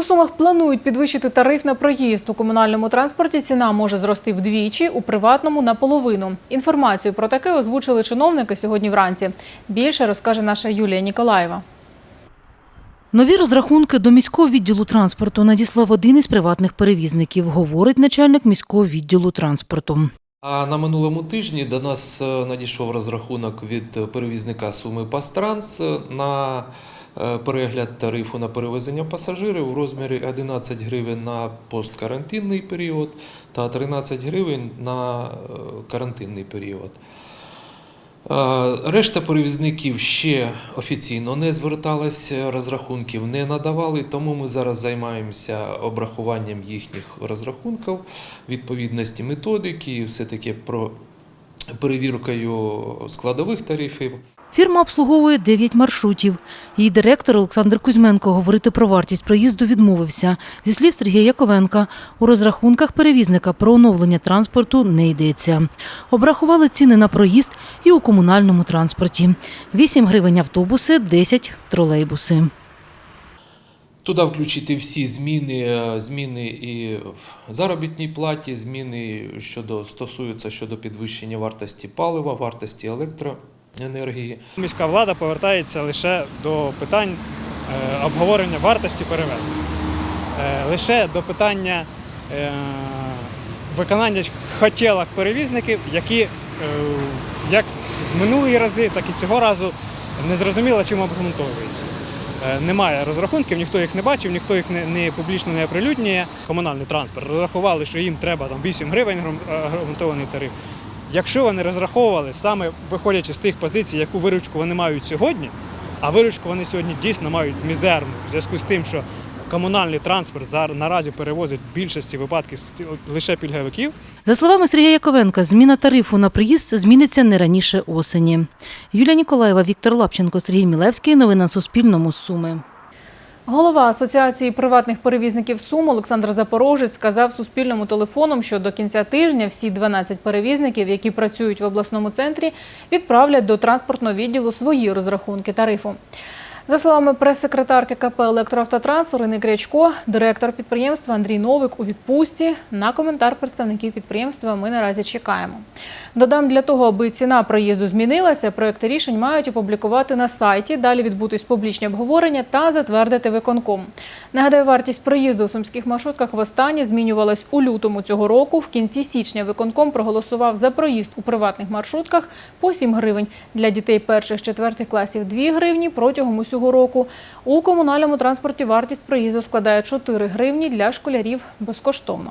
У Сумах планують підвищити тариф на проїзд. У комунальному транспорті ціна може зрости вдвічі, у приватному – наполовину. Інформацію про таке озвучили чиновники сьогодні вранці. Більше розкаже наша Юлія Ніколаєва. Нові розрахунки до міського відділу транспорту надіслав один із приватних перевізників, говорить начальник міського відділу транспорту. А на минулому тижні до нас е, надійшов розрахунок від перевізника Суми Пастранс е, на перегляд тарифу на перевезення пасажирів у розмірі 11 гривень на посткарантинний період та 13 гривень на е, карантинний період. Е, Решта перевізників ще офіційно не зверталася, розрахунків не надавали, тому ми зараз займаємося обрахуванням їхніх розрахунків, відповідності методики, і все-таки про перевіркою складових тарифів. Фірма обслуговує 9 маршрутів. Її директор Олександр Кузьменко говорити про вартість проїзду відмовився. Зі слів Сергія Яковенка, у розрахунках перевізника про оновлення транспорту не йдеться. Обрахували ціни на проїзд і у комунальному транспорті. 8 гривень автобуси, 10 тролейбуси. Туди включити всі зміни, е, зміни і в заробітній платі, зміни щодо стосуються щодо підвищення вартості палива, вартості електроенергії. Міська влада повертається лише до питань е, обговорення вартості перевезень, Е, лише до питання е, виконання хотілок перевізників, які як минулі рази, так і цього разу не зрозуміло, чим обґрунтовується. Немає розрахунків, ніхто їх не бачив, ніхто їх не, не публічно не оприлюднює. Комунальний транспорт розрахували, що їм треба там 8 гривень грун- е, тариф. Якщо вони розраховували саме виходячи з тих позицій, яку виручку вони мають сьогодні, а виручку вони сьогодні дійсно мають мізерну в зв'язку з тим, що комунальний транспорт наразі перевозить в більшості випадків лише пільговиків, За словами Сергія Яковенка, зміна тарифу на приїзд зміниться не раніше осені. Юлія Ніколаєва, Віктор Лапченко, Сергій Мілевський. Новини на Суспільному. Суми. Голова Асоціації приватних перевізників Сум Олександр Запорожець сказав Суспільному телефоном, що до кінця тижня всі 12 перевізників, які працюють в обласному центрі, відправлять до транспортного відділу свої розрахунки тарифу. За словами прес-секретарки КП «Електроавтотранс» Ірини Крячко, директор підприємства Андрій Новик у відпустці. На коментар представників підприємства ми наразі чекаємо. Додам, для того, аби ціна проїзду змінилася, проекти рішень мають опублікувати на сайті, далі відбутись публічні обговорення та затвердити виконком. Нагадаю, вартість проїзду у сумських маршрутках востаннє змінювалась у лютому цього року. В кінці січня виконком проголосував за проїзд у приватних маршрутках по 7 гривень. Для дітей перших-четвертих класів 2 гривні протягом усього року. У комунальному транспорті вартість проїзду складає 4 гривні для школярів безкоштовно.